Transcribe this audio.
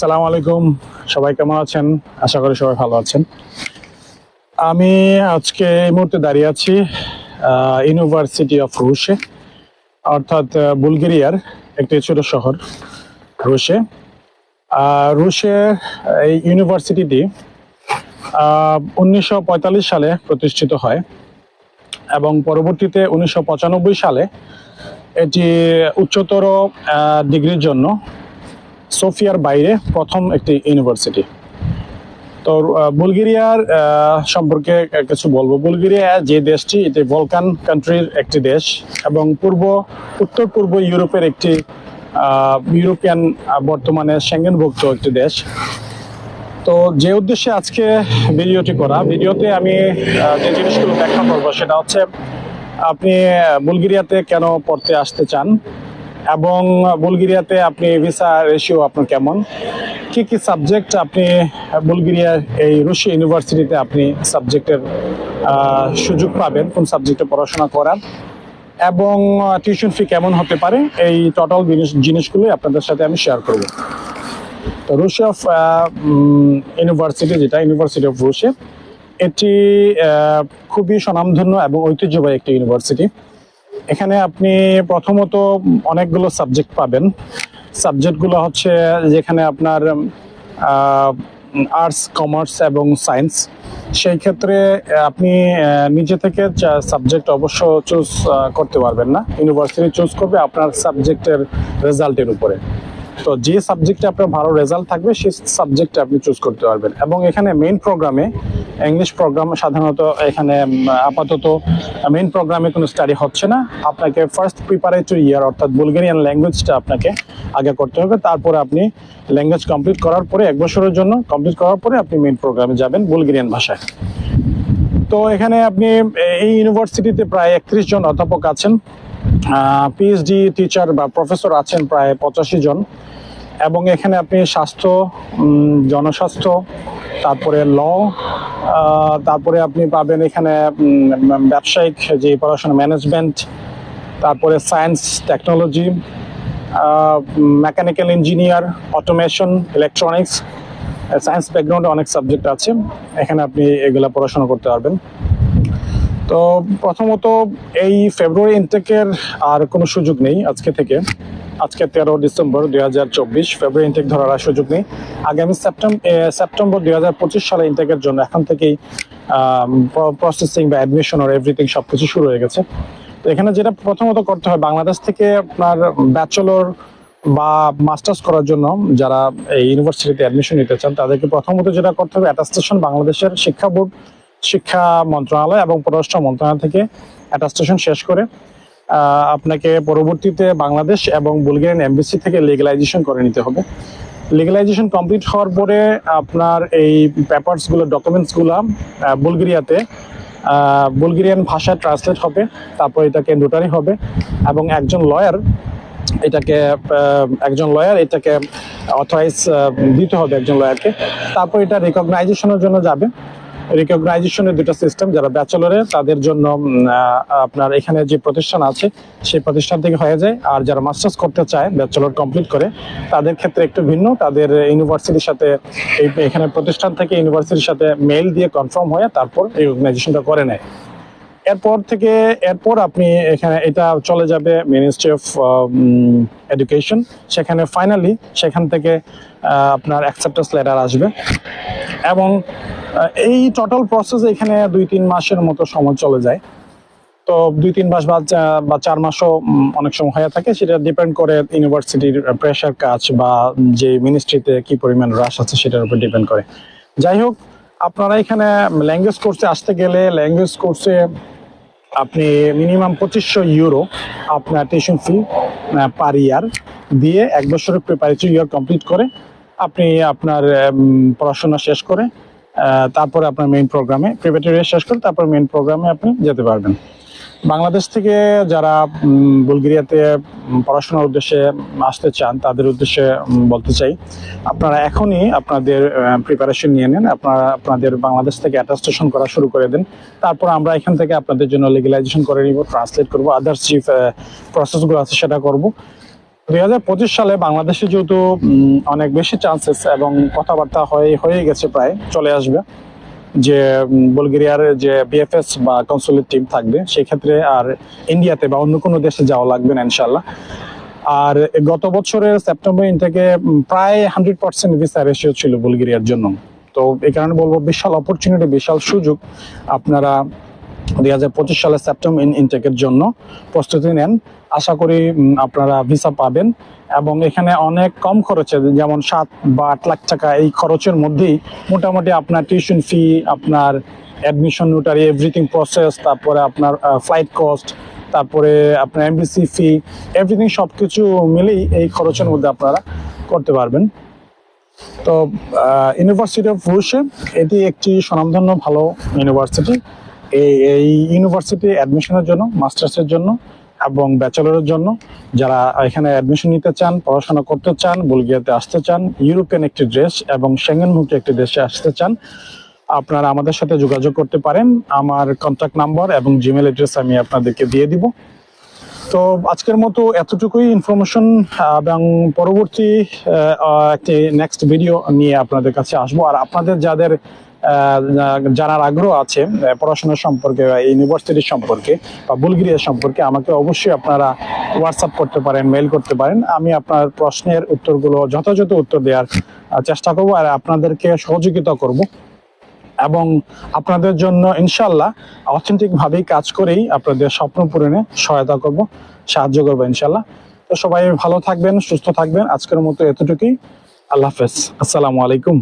সালাম আলাইকুম। সবাই কেমন আছেন? আশা করি সবাই ভালো আছেন। আমি আজকে এই মুহূর্তে দাঁড়িয়ে আছি ইউনিভার্সিটি অফ রুশে অর্থাৎ বুলগেরিয়ার একটি ছোট শহর, রুশে। রুশের এই ইউনিভার্সিটিটি উনিশশো পঁয়তাল্লিশ সালে প্রতিষ্ঠিত হয় এবং পরবর্তীতে উনিশশো পঁচানব্বই সালে এটি উচ্চতর ডিগ্রির জন্য সোফিয়ার বাইরে প্রথম একটি ইউনিভার্সিটি। তো বুলগেরিয়ার সম্পর্কে কিছু বলব। বুলগেরিয়া যে দেশটি, এটি ভলকান কান্ট্রির একটি দেশ এবং পূর্ব, উত্তর পূর্ব ইউরোপের একটি ইউরোপিয়ান বর্তমানে সেঙ্গেনভুক্ত একটি দেশ। তো, যে উদ্দেশ্যে আজকে ভিডিওটি করা, ভিডিওতে আমি যে জিনিসগুলো ব্যাখ্যা করব সেটা হচ্ছে, আপনি বুলগেরিয়াতে কেন পড়তে আসতে চান? এবং বুলগেরিয়াতে আপনি ভিসা রেশিও আপনার কেমন? কি কি সাবজেক্ট আপনি বুলগেরিয়ার এই রুশি ইউনিভার্সিটিতে আপনি সাবজেক্টের সুযোগ পাবেন, কোন সাবজেক্টে পড়াশোনা করার? এবং টিউশন ফি কেমন হতে পারে? এই টোটাল জিনিসগুলোই আপনাদের সাথে আমি শেয়ার করব। তো রুশি অফ ইউনিভার্সিটি যেটা ইউনিভার্সিটি অফ রুশে, এটি খুবই স্বনামধন্য এবং ঐতিহ্যবাহী একটি ইউনিভার্সিটি এখানে আপনি প্রথমত অনেকগুলো সাবজেক্ট পাবেন। সাবজেক্টগুলো হচ্ছে যেখানে আপনার আর্টস কমার্স এবং সায়েন্স সেই ক্ষেত্রে আপনি নিজে থেকে সাবজেক্ট অবশ্য চুজ করতে পারবেন না। ইউনিভার্সিটি চুজ করবে আপনার সাবজেক্টের রেজাল্টের উপরে। তো যে সাবজেক্টে আপনার ভালো রেজাল্ট থাকবে, সেই সাবজেক্টে আপনি চুজ করতে পারবেন। এবং এখানে মেইন প্রোগ্রামে ইংলিশ প্রোগ্রাম সাধারণত এখানে আপাতত মেইন প্রোগ্রামে কোনো স্টাডি হচ্ছে না। আপনাকে ফার্স্ট প্রিপারেটরি ইয়ার অর্থাৎ বুলগেরিয়ান ল্যাঙ্গুয়েজটা আপনাকে আগে করতে হবে। তারপরে আপনি ল্যাঙ্গুয়েজ কমপ্লিট করার পরে, এক বছরের জন্য কমপ্লিট করার পরে আপনি মেইন প্রোগ্রামে যাবেন বুলগেরিয়ান ভাষায়। তো এখানে আপনি, এই ইউনিভার্সিটিতে প্রায় একত্রিশ জন অধ্যাপক আছেন। পিএইচডি টিচার বা প্রফেসর আছেন প্রায় পঁচাশি জন। এবং এখানে আপনি স্বাস্থ্য জনস্বাস্থ্য, তারপরে ল তারপরে আপনি পাবেন এখানে ব্যবসায়িক যে পড়াশোনা ম্যানেজমেন্ট তারপরে science technology mechanical engineer automation electronics science ব্যাকগ্রাউন্ডে অনেক সাবজেক্ট আছে। এখানে আপনি এগুলা পড়াশোনা করতে পারবেন। তো প্রথমত এই ফেব্রুয়ারি ইনটেকের আর কোনো সুযোগ নেই আজকে থেকে। আজকে তেরো ডিসেম্বর দুই হাজার চব্বিশ, ফেব্রুয়ারি ইনটেক ধরার সুযোগ নেই। আগামী সেপ্টেম্বর সেপ্টেম্বর দুই হাজার পঁচিশ সালে ইনটেকের জন্য এখন থেকেই প্রসেসিং বা অ্যাডমিশন আর এভরিথিং সব কিছু শুরু হয়ে গেছে। তো এখানে যেটা প্রথমত করতে হয়, বাংলাদেশ থেকে আপনার ব্যাচেলর বা মাস্টার্স করার জন্য যারা এই ইউনিভার্সিটিতে অ্যাডমিশন নিতে চান, তাদেরকে প্রথমত যেটা করতে হবে অ্যাটাস্টেশন বাংলাদেশের শিক্ষা বোর্ড। শিক্ষা মন্ত্রণালয় এবং পররাষ্ট্র মন্ত্রণালয় থেকে অ্যাটাস্টেশন শেষ করে আপনাকে পরবর্তীতে বাংলাদেশ এবং বুলগেরিয়ান এমবিসি থেকে লিগালাইজেশন করে নিতে হবে। লিগালাইজেশন কমপ্লিট হওয়ার পরে আপনার এই পেপারসগুলো ডকুমেন্টসগুলা আহ, বুলগেরিয়াতে বুলগেরিয়ান ভাষায় ট্রান্সলেট হবে তারপর এটাকে নোটারি হবে এবং একজন লয়ার এটাকে একজন লয়ার এটাকে অথরাইজ দিতে হবে একজন লয়ারকে তারপর এটা রেকগনাইজেশনের জন্য যাবে। রিকগনাইজেশনের দুটো সিস্টেম যারা ব্যাচেলরে তাদের জন্য আপনার এখানে যে প্রতিষ্ঠান আছে, সেই প্রতিষ্ঠান থেকে হয়ে যায়। আর যারা মাস্টার্স করতে চায় ব্যাচেলর কমপ্লিট করে, তাদের ক্ষেত্রে একটু ভিন্ন। তাদের ইউনিভার্সিটির সাথে, এই এখানে প্রতিষ্ঠান থেকে ইউনিভার্সিটির সাথে মেইল দিয়ে কনফার্ম হয়ে তারপর এই অর্গানাইজেশনটা করে নেয়। এরপর থেকে, এরপর আপনি এখানে, এটা চলে যাবে মিনিস্ট্রি অফ এডুকেশন সেখানে ফাইনালি সেখান থেকে আপনার অ্যাকসেপ্টেন্স লেটার আসবে। এবং এই টোটাল প্রসেস এখানে দুই তিন মাসের মতো সময় চলে যায়। তো দুই তিন মাস বা চার মাসও অনেক সময় হয়ে থাকে। সেটা ডিপেন্ড করে ইউনিভার্সিটির প্রেশার কাজ বা যে মিনিস্ট্রিতে কি পরিমাণ রাশ আছে সেটার উপর ডিপেন্ড করে। যাই হোক, আপনারা এখানে ল্যাঙ্গুয়েজ কোর্সে আসতে গেলে ল্যাঙ্গুয়েজ কোর্সে আপনি মিনিমাম পঁচিশশো ইউরো আপনার টিউশন ফি পার ইয়ার দিয়ে এক বছরের প্রিপারেটরি ইয়ার কমপ্লিট করে আপনি আপনার পড়াশোনা শেষ করে তারপরে আপনার মেইন প্রোগ্রামে প্রিপারেটরি শেষ করে তারপর মেইন প্রোগ্রামে আপনি যেতে পারবেন। বাংলাদেশ থেকে যারা বুলগেরিয়াতে পড়াশোনার উদ্দেশ্যে আসতে চান, তাদের উদ্দেশ্যে বলতে চাই, আপনারা এখনই আপনাদের প্রিপারেশন নিয়ে নেন। আপনারা, আপনাদের বাংলাদেশ থেকে অ্যাটাস্টেশন করা শুরু করে দেন। তারপর আমরা এখান থেকে আপনাদের জন্য লিগালাইজেশন করে নিব ট্রান্সলেট করব আদার্স যে প্রসেসগুলো আছে সেটা করব। দুই হাজার পঁচিশ সালে বাংলাদেশে যেহেতু অনেক বেশি চান্সেস এবং কথাবার্তা হয়ে হয়ে গেছে প্রায়, চলে আসবে। যে বুলগেরিয়ার যে বিএফএস বা কনসুলেট টিম থাকবে সেই ক্ষেত্রে আর ইন্ডিয়াতে বা অন্য কোনো দেশে যাওয়া লাগবে না ইনশাল্লাহ আর গত বছরের সেপ্টেম্বর ইনটেকে প্রায় হান্ড্রেড পার্সেন্ট ভিসা রেশিও ছিল বুলগেরিয়ার জন্য। তো এই কারণে বলব, বিশাল অপরচুনিটি বিশাল সুযোগ। আপনারা দুই হাজার পঁচিশ সালের সেপ্টেম্বর ইনটেকের জন্য প্রস্তুতি নেন। আশা করি আপনারা ভিসা পাবেন। এবং এখানে অনেক কম খরচে, যেমন সাত বা আট লাখ টাকা এই খরচের মধ্যেই মোটামুটি আপনার টিউশন ফি আপনার অ্যাডমিশন নোটারি এভরিথিং প্রসেস তারপরে আপনার ফ্লাইট কস্ট তারপরে আপনার এমবিসি ফি এভরিথিং সব কিছু মিলেই এই খরচের মধ্যে আপনারা করতে পারবেন। তো ইউনিভার্সিটি অফ রুশে এটি একটি স্বনামধন্য ভালো ইউনিভার্সিটি এই এই ইউনিভার্সিটি অ্যাডমিশনের জন্য মাস্টার্সের জন্য এবং ব্যাচেলরের জন্য যারা এখানে অ্যাডমিশন নিতে চান, পড়াশোনা করতে চান বুলগিয়াতে আসতে চান, ইউরোপিয়ান একটি দেশ এবং সেঙ্গেনভুক্ত একটি দেশে আসতে চান, আপনারা আমাদের সাথে যোগাযোগ করতে পারেন। আমার কন্ট্যাক্ট নাম্বার এবং জিমেল অ্যাড্রেস আমি আপনাদেরকে দিয়ে দিব। তো আজকের মতো এতটুকুই ইনফরমেশন এবং পরবর্তী একটি নেক্সট ভিডিও নিয়ে আপনাদের কাছে আসব। আর আপনাদের যাদের জানার আগ্রহ আছে পড়াশোনা সম্পর্কে বা ইউনিভার্সিটি সম্পর্কে বা বুলগেরিয়া সম্পর্কে, আমাকে অবশ্যই আপনারা হোয়াটসঅ্যাপ করতে পারেন মেল করতে পারেন। আমি আপনার প্রশ্নের উত্তরগুলো, যথাযথ উত্তর দেওয়ার চেষ্টা করব আর আপনাদেরকে সহযোগিতা করব। এবং আপনাদের জন্য ইনশাল্লাহ অথেন্টিক ভাবেই কাজ করেই আপনাদের স্বপ্ন পূরণে সহায়তা করব, সাহায্য করব ইনশাল্লাহ তো সবাই ভালো থাকবেন, সুস্থ থাকবেন। আজকের মতো এতটুকুই। আল্লাহ হাফেজ। আসসালামু আলাইকুম।